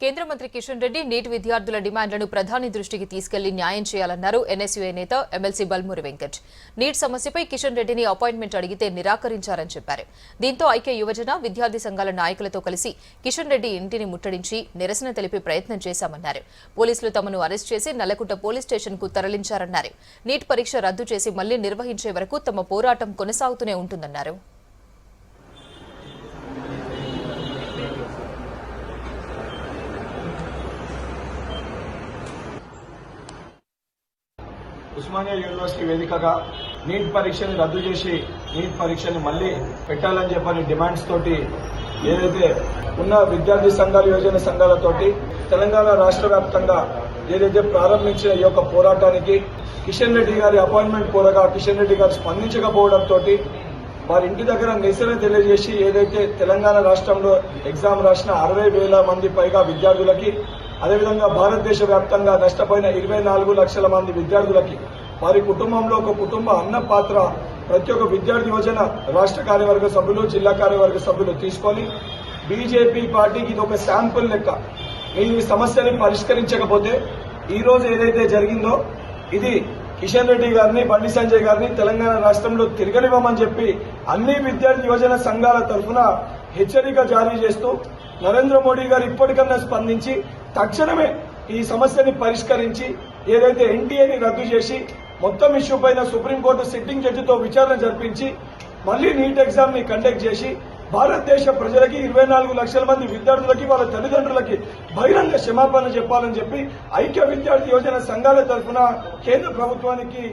కేంద్ర మంత్రి కిషన్ రెడ్డి నీట్ విద్యార్థుల డిమాండ్లను ప్రధాని దృష్టికి తీసుకెళ్ళి న్యాయం చేయాలన్నారు ఎన్ఎస్యుఏ నేత ఎమ్మెల్సీ బల్మూరి వెంకట్. నీట్ సమస్యపై కిషన్ రెడ్డిని అపాయింట్మెంట్ అడిగితే నిరాకరించారని చెప్పారు. దీంతో ఐక్య యువజన విద్యార్థి సంఘాల నాయకులతో కలిసి కిషన్ రెడ్డి ఇంటిని ముట్టడించి నిరసన తెలిపే ప్రయత్నం చేశామన్నారు. పోలీసులు తమను అరెస్ట్ చేసి నల్లకుంట పోలీస్ స్టేషన్కు తరలించారన్నారు. నీట్ పరీక్ష రద్దు చేసి మళ్ళీ నిర్వహించే వరకు తమ పోరాటం కొనసాగుతూనే ఉంటుందన్నారు. ఉస్మానియా యూనివర్సిటీ వేదికగా నీట్ పరీక్షని రద్దు చేసి నీట్ పరీక్షని మళ్ళీ పెట్టాలని చెప్పని డిమాండ్స్ తోటి ఏదైతే ఉన్న విద్యార్థి సంఘాల యోజన సంఘాలతోటి తెలంగాణ రాష్ట్ర వ్యాప్తంగా ఏదైతే ప్రారంభించిన ఈ యొక్క పోరాటానికి కిషన్ రెడ్డి గారి అపాయింట్మెంట్ కోరగా కిషన్ రెడ్డి గారు స్పందించకపోవడంతో వారి ఇంటి దగ్గర నిరసన తెలియజేసి ఏదైతే తెలంగాణ రాష్ట్రంలో ఎగ్జామ్ రాసిన అరవై వేల మంది పైగా విద్యార్థులకి అదేవిధంగా భారతదేశ వ్యాప్తంగా నష్టపోయిన ఇరవై నాలుగు లక్షల మంది విద్యార్థులకి వారి కుటుంబంలో ఒక కుటుంబ అన్న పాత్ర ప్రతి ఒక్క విద్యార్థి యోజన రాష్ట్ర కార్యవర్గ సభ్యులు జిల్లా కార్యవర్గ సభ్యులు తీసుకొని బీజేపీ పార్టీకి ఇది ఒక శాంపుల్ లెక్క. ఈ సమస్యని పరిష్కరించకపోతే ఈ రోజు ఏదైతే జరిగిందో ఇది కిషన్ రెడ్డి గారిని బండి సంజయ్ గారిని తెలంగాణ రాష్ట్రంలో తిరగనివ్వమని చెప్పి అన్ని విద్యార్థి యువజన సంఘాల తరఫున హెచ్చరిక జారీ చేస్తూ నరేంద్ర మోడీ గారు ఇప్పటికన్నా స్పందించి తక్షణమే ఈ సమస్యని పరిష్కరించి ఏదైతే ఎన్టీఏని రద్దు చేసి మొత్తం ఇష్యూ పైన సుప్రీంకోర్టు సిట్టింగ్ జడ్జితో విచారణ జరిపించి మళ్ళీ నీట్ ఎగ్జామ్ని కండక్ట్ చేసి భారతదేశ ప్రజలకి ఇరవై నాలుగు లక్షల మంది విద్యార్థులకి వాళ్ళ తల్లిదండ్రులకి బహిరంగ క్షమాపణ చెప్పాలని చెప్పి ఐక్య విద్యార్థి యోజన సంఘాల తరఫున కేంద్ర ప్రభుత్వానికి